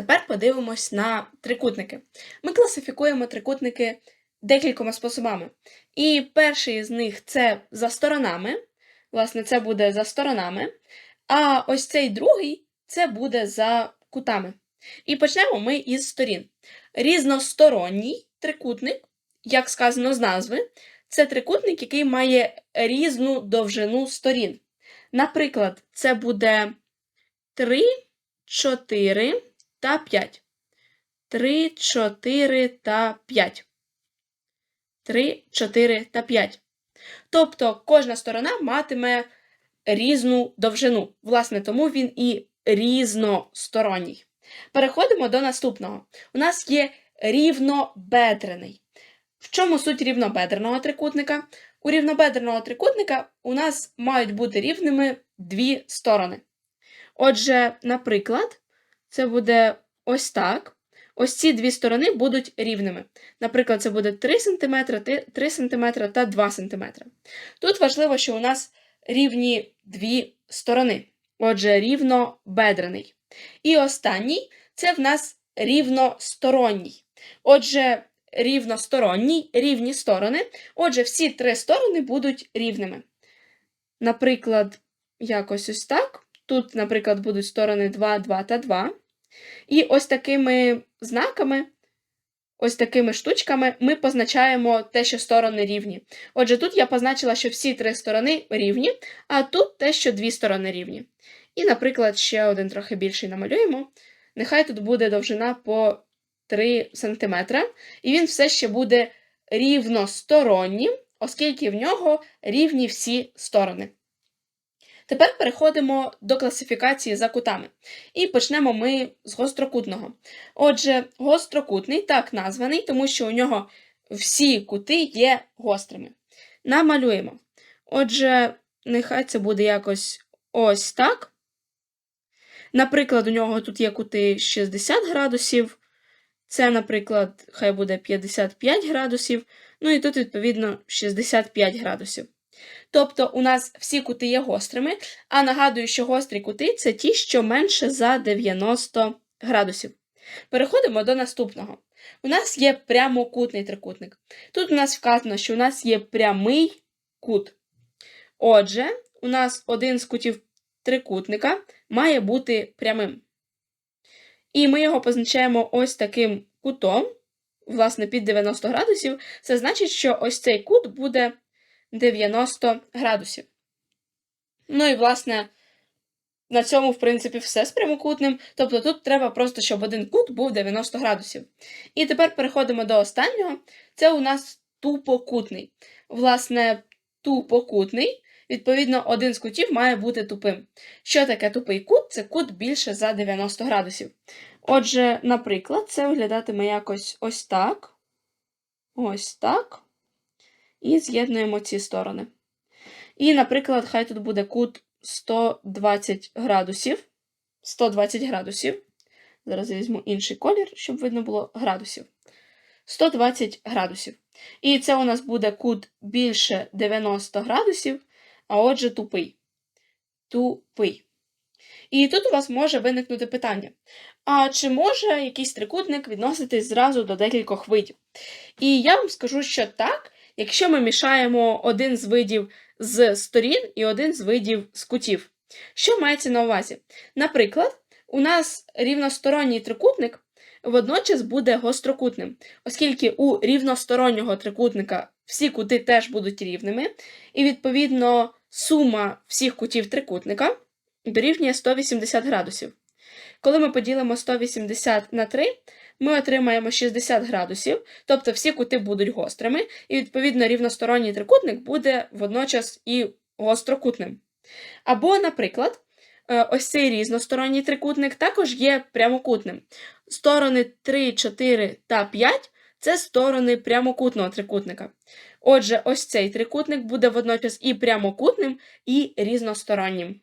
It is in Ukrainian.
Тепер подивимось на трикутники. Ми класифікуємо трикутники декількома способами. І перший з них це за сторонами. Власне, це буде за сторонами. А ось цей другий це буде за кутами. І почнемо ми із сторін. Різносторонній трикутник, як сказано з назви, це трикутник, який має різну довжину сторін. Наприклад, це буде 3, 4 та 5. 3, 4 та 5. 3, 4 та 5. Тобто кожна сторона матиме різну довжину. Власне, тому він і різносторонній. Переходимо до наступного. У нас є рівнобедрений. В чому суть рівнобедреного трикутника? У рівнобедреного трикутника у нас мають бути рівними дві сторони. Отже, наприклад, це буде ось так. Ось ці дві сторони будуть рівними. Наприклад, це буде 3 см, 3 см та 2 см. Тут важливо, що у нас рівні дві сторони. Отже, рівнобедрений. І останній це в нас рівносторонній. Отже, рівносторонній, рівні сторони. Отже, всі три сторони будуть рівними. Наприклад, якось ось так. Тут, наприклад, будуть сторони 2, 2 та 2. І ось такими знаками, ось такими штучками ми позначаємо те, що сторони рівні. Отже, тут я позначила, що всі три сторони рівні, а тут те, що дві сторони рівні. І, наприклад, ще один трохи більший намалюємо. Нехай тут буде довжина по 3 см, і він все ще буде рівностороннім, оскільки в нього рівні всі сторони. Тепер переходимо до класифікації за кутами. І почнемо ми з гострокутного. Отже, гострокутний так названий, тому що у нього всі кути є гострими. Намалюємо. Отже, нехай це буде якось ось так. Наприклад, у нього тут є кути 60 градусів. Це, наприклад, хай буде 55 градусів. Ну і тут, відповідно, 65 градусів. Тобто у нас всі кути є гострими, а нагадую, що гострі кути це ті, що менше за 90 градусів. Переходимо до наступного. У нас є прямокутний трикутник. Тут у нас вказано, що у нас є прямий кут. Отже, у нас один з кутів трикутника має бути прямим. І ми його позначаємо ось таким кутом, власне, під 90 градусів. Це значить, що ось цей кут буде 90 градусів. Ну і, власне, на цьому, в принципі, все з прямокутним. Тобто тут треба просто, щоб один кут був 90 градусів. І тепер переходимо до останнього. Це у нас тупокутний. Власне, тупокутний, відповідно, один з кутів має бути тупим. Що таке тупий кут? Це кут більше за 90 градусів. Отже, наприклад, це виглядатиме якось ось так. Ось так і з'єднуємо ці сторони. І, наприклад, хай тут буде кут 120 градусів. 120 градусів. Зараз я візьму інший колір, щоб видно було градусів. 120 градусів. І це у нас буде кут більше 90 градусів, а отже, тупий. Тупий. І тут у вас може виникнути питання: а чи може якийсь трикутник відноситись зразу до декількох видів? І я вам скажу, що так, якщо ми мішаємо один з видів з сторін і один з видів з кутів. Що мається на увазі? Наприклад, у нас рівносторонній трикутник водночас буде гострокутним, оскільки у рівностороннього трикутника всі кути теж будуть рівними, і, відповідно, сума всіх кутів трикутника дорівнює 180 градусів. Коли ми поділимо 180 на 3, ми отримаємо 60 градусів, тобто всі кути будуть гострими, і, відповідно, рівносторонній трикутник буде водночас і гострокутним. Або, наприклад, е, ось цей різносторонній трикутник також є прямокутним. Сторони 3, 4 та 5 це сторони прямокутного трикутника. Отже, ось цей трикутник буде водночас і прямокутним, і різностороннім.